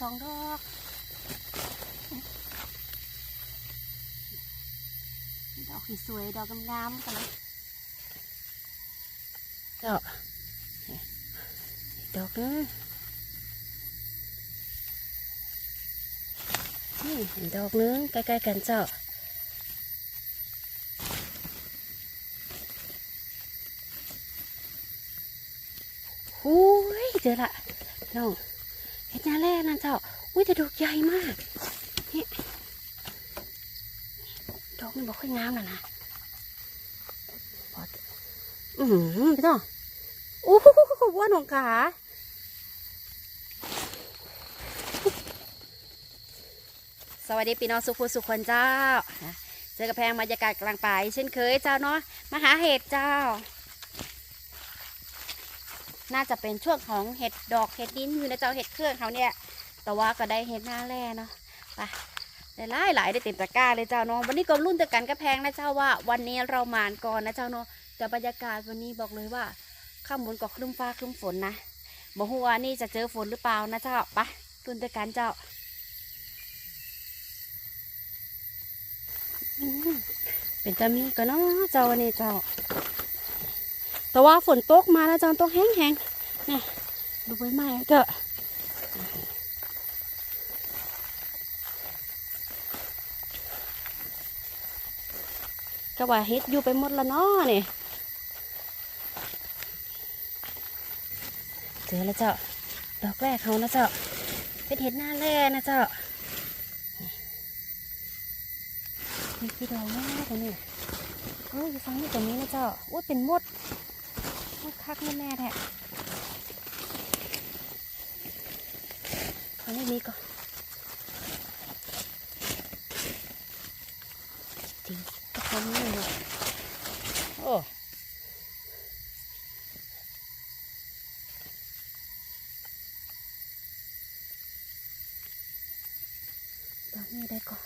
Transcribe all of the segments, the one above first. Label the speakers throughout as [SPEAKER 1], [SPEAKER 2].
[SPEAKER 1] สองดอกดอกสวยดอกงามๆกันเลยเจ้าดอกนึงนี่ดอกนึงใกล้ๆกันเจ้าหูยเจอละน้อง เห็ดหน้าแร่นั่นเจ้า อุ้ยแต่ดอกใหญ่มากนี่ดอกมันบอกค่อยงามแล้วนะพออือหือพี่น้องอู้หูว่าหนองขาสวัสดีพี่น้องสุขุสุขคนเจ้า เจอกับแพงบรรยากาศกลางป่าเช่นเคยเจ้าเนาะมาหาเห็ดเจ้า น่าจะเป็นช่วงของเห็ดดอกเห็ดดินอยู่นะเจ้าเห็ดเครื่องเขาเนี่ยแต่ว่าก็ได้เห็ดหน้าแร่เนาะไปได้หลายหลายได้เต็มตะกร้าเลยเจ้าเนาะวันนี้ก็รุ่นเดียวกันกับแพงนะเจ้าว่าวันนี้เรามานก่อนนะเจ้าเนาะแต่บรรยากาศวันนี้บอกเลยว่าข้ามบนก็ครึ้มฟ้าครึ้มฝนนะบอกว่านี่จะเจอฝนหรือเปล่านะเจ้าไปรุ่นเดียวกันเจ้าเป็นตามีก็เนาะเจ้าวันนี้เจ้า แต่ว่าฝนตกมาแล้วจอนตกแห้งๆ นี่ดูใบไม้ก็ก็ว่าเฮ็ดอยู่ไปหมดแล้วเนาะนี่เจอแล้วเจ้าดอกแรกเขานะเจ้าเป็นเห็ดหน้าแร่นะเจ้านี่คือดอกแรกตรงนี้โอ้ยฟังนี่ตรงนี้นะเจ้าโอ้ยเป็นมดมดคักแน่ๆแท้ อันนี้มีก่อนจริงก็ทำนี่เลยโอ้ดอกนี้ได้ก่อน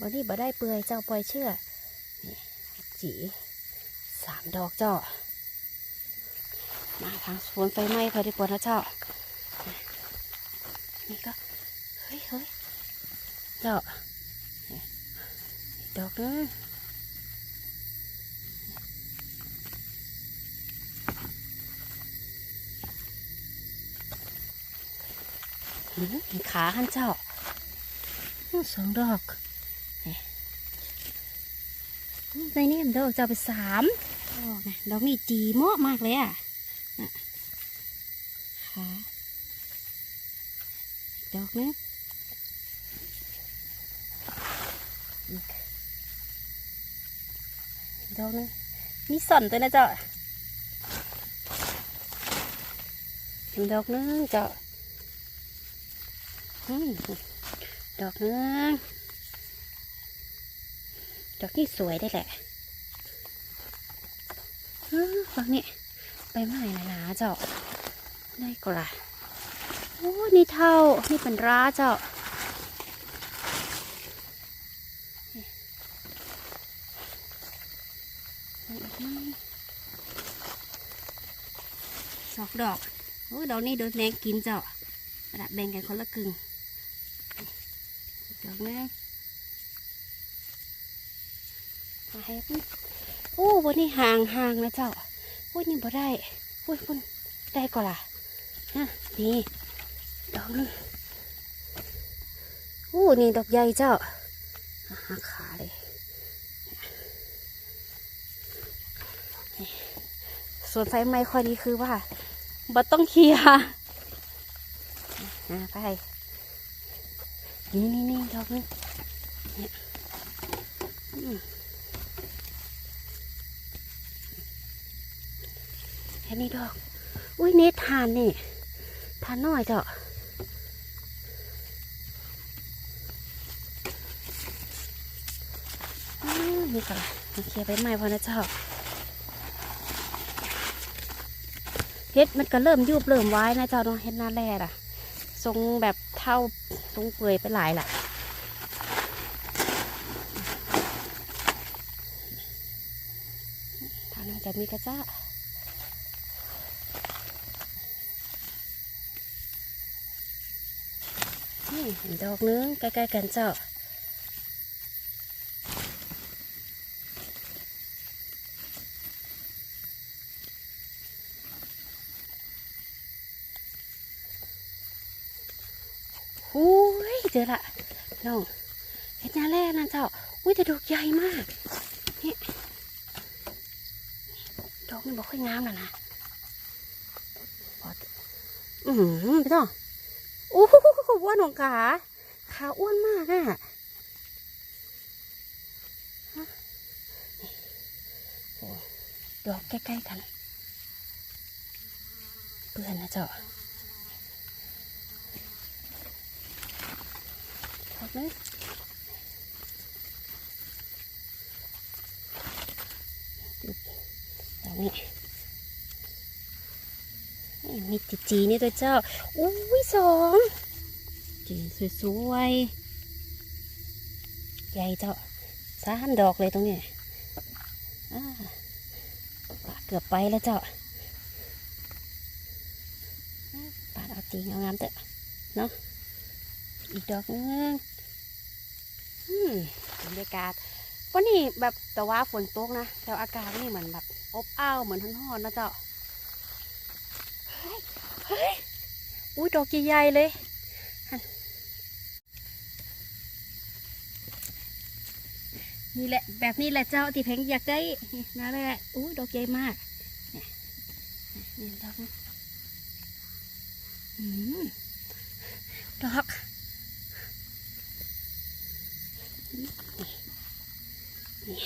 [SPEAKER 1] บอดี้บ่ได้เปื่อยเจ้าปล่อยเชื่อนี่จีสามดอกเจ้า มาทางสวนไฟไหม้พอดีกว่านะเจ้า นี่ก็ เฮ้ยเฮ้ยเจ้านี่ดอกนึงหืมเห็นขาหันเจ้าอื้อสองดอกนี่อื้อในนี้มันดอกเจ้าไปสามดอกนะดอกนี่จีเมาะมากเลยอะ ขา ดอกนึงอีกดอกนึงมีส่อนตัวนะเจ้าอีกดอกนึงเจ้าอืมดอกนึงดอกนี่สวยได้แหละอือดอกนี้ใบไม้หนาๆเจ้าได้กว่าโอ้นี่เท่า นี่เป็นร้าเจ้าเอกไหมสองดอก โอ้ดอกนี้โดนแมงกินเจ้าระแบ่งกันคนละกึ่งดอกแรกมาให้โอ้วันนี้ห่างห่างนะเจ้าโอ้ยนี่บ่ได้โอ้ยคุณได้กว่าล่ะฮะนี่ ดอกนึงอู้นี่ดอกใหญ่เจ้าหักขาเลยส่วนไฟไหม้ข้อนี้คือว่าบัต้องเคลียร์นะไป นี่นี่นี่ดอกนึงเนี่ยแค่นี้ดอก อุ้ยเนททานนี่ทานน้อยเจ้าอืม นี่ก่อนมาเคลียร์ใบไม้พอนะเจ้าเฮ็ดมันก็เริ่มยุบเริ่มไว้นะเจ้าเนาะเฮ็ดหน้าแร่อะทรงแบบเท่าทรงเปื่อยไปหลายละทางนั้นจะมีกระจ้านนี่เห็นดอกนึงใกล้ๆกันเจ้า อุ้ย เจอละน้องเห็ดหน้าแร่นั่นเจ้าอุ้ยแต่ดอกใหญ่มากนี่ดอกนี่บอกค่อยงามนะนะพออือหือพี่ต้องโอ้โหอ้วนของขาขาอ้วนมากอะฮะนี่โอ้ดอกใกล้ๆกัน เพื่อนนะเจ้า ดอกนึงดอกนี้นี่มีจีจีนี่ตัวเจ้า อุ้ยสองจีสวยๆ ใหญ่เจ้าสามดอกเลยตรงนี้อ่าปาเกือบไปแล้วเจ้าอ่าปาดเอาจริงเอางามเถอะเนาะอีกดอกนึง บรรยากาศวันนี้แบบแต่ว่าฝนตกนะแต่อากาศนี่เหมือนแบบอบอ้าวเหมือนร้อนๆนะเจ้าเฮ้ยเฮ้ยอุ้ยดอกใหญ่เลยนี่แหละแบบนี้แหละเจ้าที่เพงอยากได้นั่นแหละอุ้ยดอกใหญ่มากเนี่ยนี่ดอกอืมดอก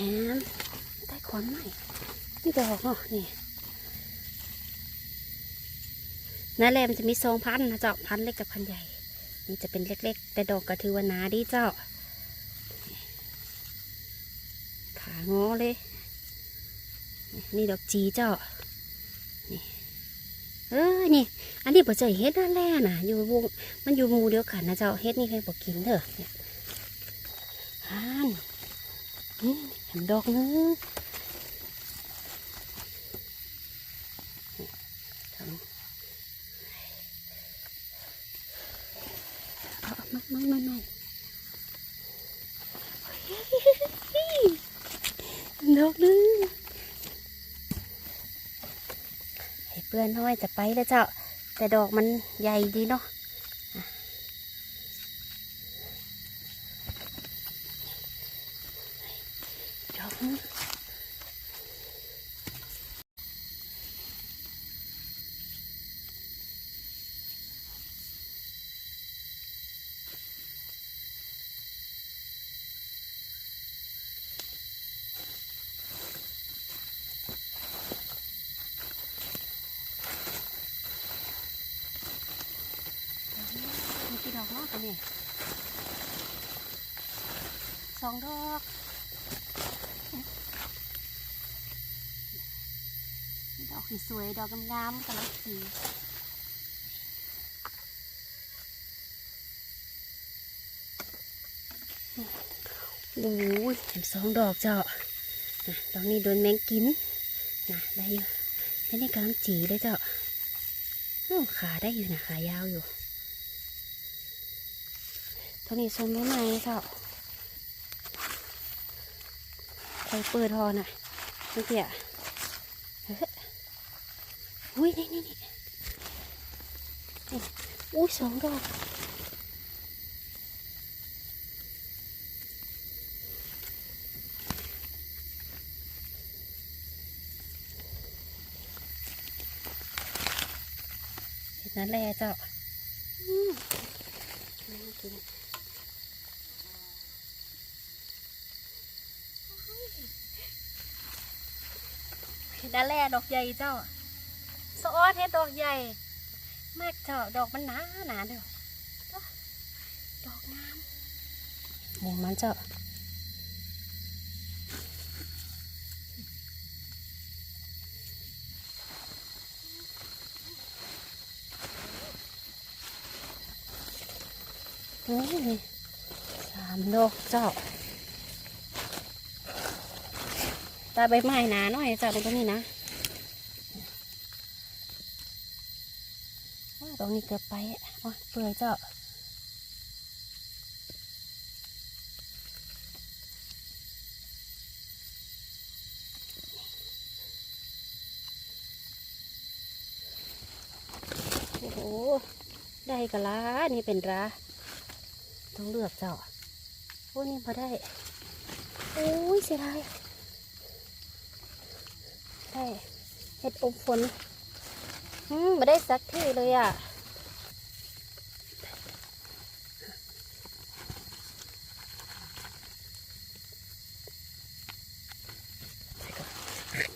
[SPEAKER 1] นี่ฮะได้ขอนใหม่นี่ดอกเนาะนี่นั่นแหละมันจะมีสองพันนะเจ้าพันเล็กกับพันใหญ่ นี่จะเป็นเล็กๆ แต่ดอกก็ถือว่านาดีเจ้า ขางอเลย นี่ดอกจีเจ้า นี่ เออ นี่ อันนี้บ่ใจเฮ็ดนั่นแหละนะอยู่วง มันอยู่มูเดียวกันนะเจ้า เฮ็ดนี่เลยบอกกินเถอะฮันนี่ เห็นดอกนึงเอาเอาไม่ไม่ไม่ไม่ดอกนึงให้เพื่อนน้อยจะไปแล้วเจ้า แต่ดอกมันใหญ่ดีเนาะดอกนึง มีกี่ดอกเนาะ ตัวนี้สองดอกดอกสวยดอกงามๆกำลังสีโอ้ยเห็นสองดอกเจ้าน่ะดอกนี้โดนแมงกินนะได้อยู่แล้วนี่กำลังจีเลยเจ้าขาได้อยู่นะขายาวอยู่ ตัวนี้สมไม่ไหมเจ้าใครเปิดทอน่ะนี่เตี่ยเฮ้ยอุ้ยนี่นี่นี่อุ้ยสองดอกเห็นนั่นแหละเจ้าอืมน่กิน เห็ดแล่ดอกใหญ่เจ้าสออดเห็ดดอกใหญ่มากเจ้าดอกมันหนาหนาเด้อดอกงามหนึ่งมันเจ้านี่สามดอกเจ้า ตาใบไม้หนาหน่อยจ้าตรงนี้นะตรงนี้เกือบไปอะเปื่อยเจ้าโอ้โห ได้กะลานี่เป็นราต้องเลือกเจ้าโอ้นี่พอได้ โอ้ยเสียดาย ได้เห็ดอมฝนอืมมาได้สักที่เลยอะ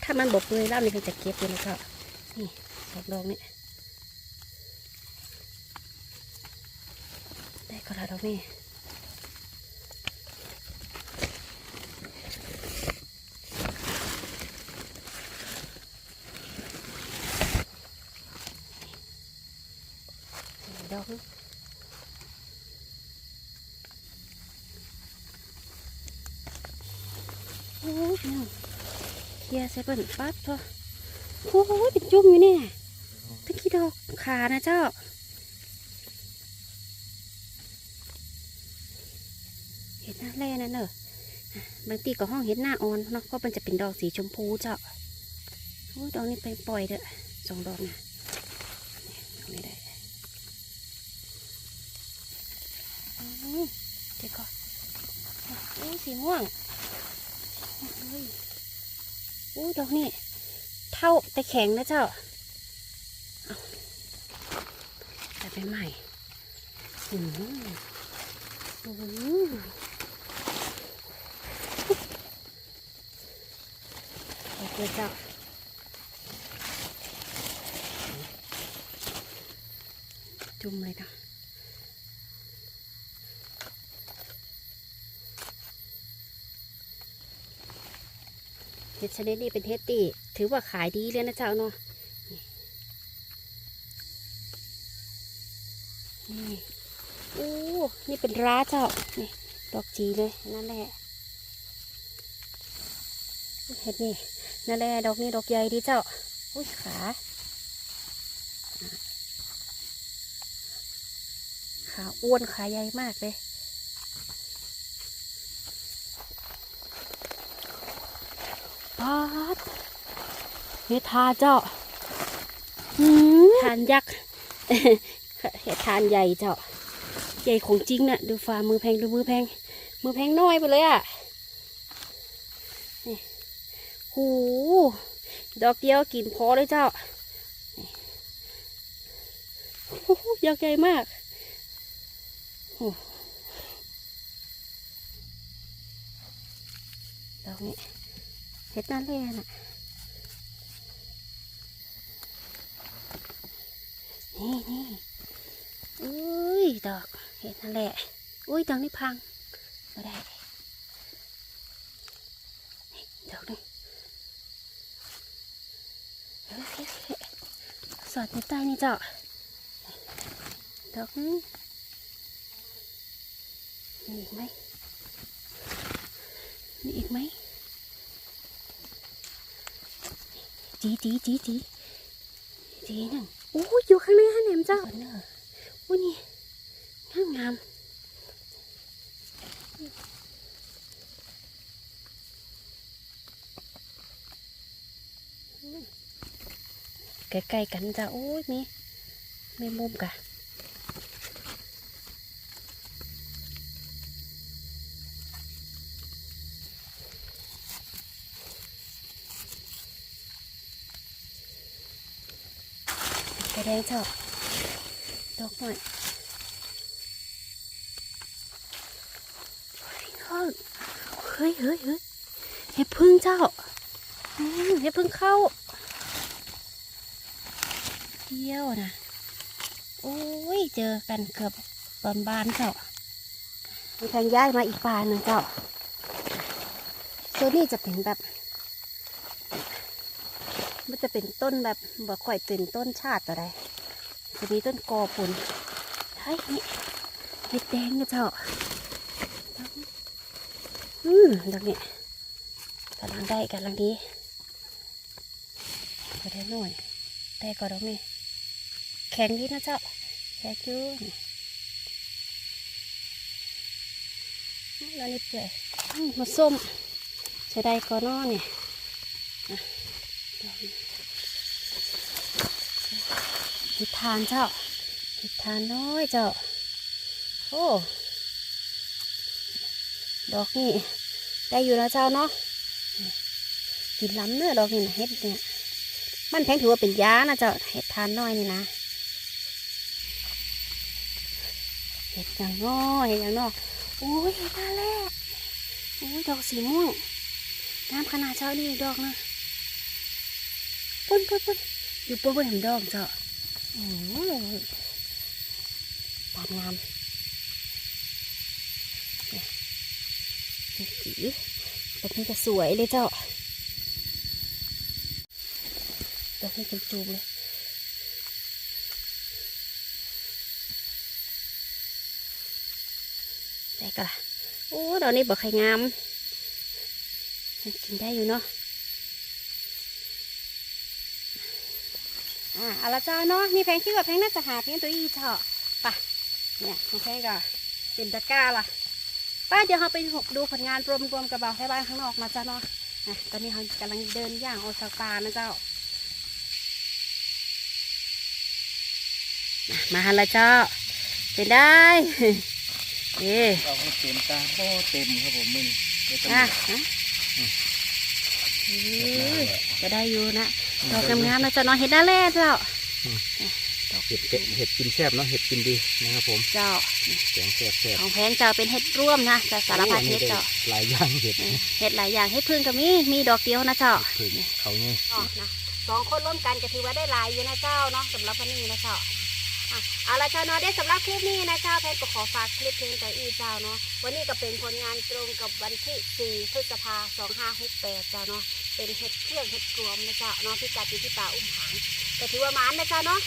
[SPEAKER 1] ถ้ามันบกเลยแล้วนี่คือจะเก็บเลยนะเจ้านี่สองดอกนี่ได้ก็แล้วดอกนี่ ดอกโอ้ยเคลียใส่เปิ่นปั๊บพอโอ้โหเป็นจุ่มอยู่เนี่ยตะกี้ดอกขานะเจ้าเห็ดหน้าแร่นั่นเนออบางทีก็ห้องเห็ดหน้าอ่อนเนาะเพราะมันจะเป็นดอกสีชมพูเจ้าโอ้ยดอกนี้ไปปล่อยเถอะสองดอกนะนี่ดอกนี้ได้อืม เดี๋ยวก่อนโอ้สีม่วงโอ้ยอู้ดอกนี่เท่าแต่แข็งนะเจ้าเอาแต่ไปใหม่อืมอืมโอเคเจ้าจุ่มเลยนะ เห็ดชนิดนี้เป็นเห็ดตีถือว่าขายดีเลยนะเจ้าเนาะนี่นี่อู้นี่เป็นร้าเจ้านี่ดอกจีเลยนั่นแหละเห็ดนี่นั่นแหละดอกนี้ดอกใหญ่ดีเจ้าอุ้ยขาขาอ้วนขาใหญ่มากเลยาดเฮ็ดทาเจ้าหืมทานยักษ์เฮ็ดทานใหญ่เจ้า ใหญ่ของจริงน่ะ ดูฝ่ามือแพงดูมือแพง มือแพงน้อยไปเลยอะนี่หูดอกเดียวกินพอเลยเจ้าโอ้โหดอกใหญ่มากโอ้ดอกนี้ เห็ดนั่นเลยน่ะนี่นี่อุ้ยดอกเห็ดนั่นแหละอุ้ยดอกนี่พังก็ได้ดอกนี่เฮ้ยเฮ้ยเฮ้ยสอดในใต้นี่เจ้าดอกนี้มีอีกไหมมีอีกไหม จีจีจีจีจีนั่นโอ้ยอยู่ข้างในฮะแหนมเจ้าเนอะโอ้ยนี่งามงามใกล้ๆกันจ้ะโอ้ยนี่ไม่มุมกะ กระแดงเจ้าดอกหน่อยเฮ้ยเฮ้ยเฮ้ยเห็ดพึ่งเจ้าเห็ดพึ่งเข้าเที่ยวนะโอ้ยเจอกันเกือบตอนบานเจ้ามีทางย้ายมาอีกป่าหนึ่งเจ้าโซนนี้จะเป็นแบบ จะเป็นต้นแบบบ่ค่อยเป็นต้นชาติอะไรจะมีต้นกอปุ่นเฮ้ยนี่เห็ดแดงนะเจ้าอืมดอกนี้กำลังได้กำลังดีก็ได้หน่อยแต่ก็ดอกนี้แข็งดีนะเจ้าแข็งอยูนี่แล้วนี่เปื่อยอืมาส้มจะได้ก็นอเนี่ยะ ดอกนี้ห็ดทานเจ้าเห็ดทานน้อยเจ้า โอ้ ดอกนี่ได้อยู่นะเจ้าเนาะกินล้ำเนื้อดอกนี่นะเห็ดเนี่ย มันแพงถือว่าเป็นยานะเจ้าเห็ดทานน้อยนี่นะเห็ดอย่างน้อยเห็ดอย่างน้อยโอ้ยเห็ดตาแรกโอ้ยดอกสีม่วงงามขนาดเจ้านี่ดอกนะปุ้นปุ้นปุ้นอยู่ปุ้นปุ้นเห็นดอกเจ้า โอ้ยปานงามเนี่ยเห็ดจีดอกนี้ก็สวยเลยเจ้าดอกนี้เป็นจูมเลยได้ก็ล่ะโอ้ดอกนี้บอกใครงามกินได้อยู่เนาะ อ่า เอาละเจ้าเนาะมีแพงคิดว่าแพงน่าจะหาเพียงตัวอีเถอะไปะเนี่ยของแพงก็เป็นตะกร้าล่ะป้าเดี๋ยวเราไปดูผลงานรวมๆกับเบาให้บ้านข้างนอกมาจ้าเนาะนะตอนนี้เรากำลังเดินย่างออกจากป่านะเจ้ามามาหันละเจ้าเป็นได้เอ๊ะ
[SPEAKER 2] เราให้เต็มตาโอ้เต็มครับผมมึงเดี๋ยวจะ
[SPEAKER 1] อะ
[SPEAKER 2] มี
[SPEAKER 1] ฮะอือก็ได้อยู่นะ ดอกงามๆนะเจ้าเนาะเห็ดหน้าแร่เจ้า
[SPEAKER 2] เห็ดเห็ดเห็ดกินแซ่บเนาะเห็ดกินดีนะครับผม
[SPEAKER 1] เจ้า
[SPEAKER 2] แกงแซ่บแซ่บ
[SPEAKER 1] ของแพงเจ้าเป็นเห็ดร่วมนะจะสารพัดเห็ดเจ้า
[SPEAKER 2] หลายอย่างเห็ด
[SPEAKER 1] เออเห็ดหลายอย่างเห็ดพึ่งก็มีมีดอกเดียวนะเจ้า
[SPEAKER 2] ถึงเขาไง
[SPEAKER 1] อ๋อนะสองคนร่วมกันก็ถือว่าได้หลายอยู่นะเจ้าเนาะสำหรับวันนี้นะเจ้าอะเอาละเจ้าเนาะได้สำหรับคลิปนี้นะเจ้าแพนก็ขอฝากคลิปเพียงแต่อีเจ้าเนาะวันนี้ก็เป็นผลงานตรงกับวันที่ 4 พฤษภาคม2568เจ้าเนาะ เป็นเห็ดเครื่องเห็ดกลวมนะเจ้าเนาะที่จัดอยู่ที่ป่าอุ้มผางก็ถือว่าหมานนะเจ้าเนาะ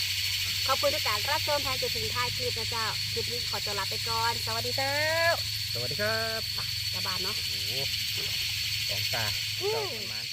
[SPEAKER 1] ขอบคุณทุกการรับชมแพนจนถึงท้ายคลิปนะเจ้าคลิปนี้ขอตัวลาไปก่อน สวัสดีเจ้า
[SPEAKER 2] สวัสดีครับ
[SPEAKER 1] กลับบ้านเนาะ
[SPEAKER 2] โอ้โหสองตา
[SPEAKER 1] อื
[SPEAKER 2] เจ้ามประมาณ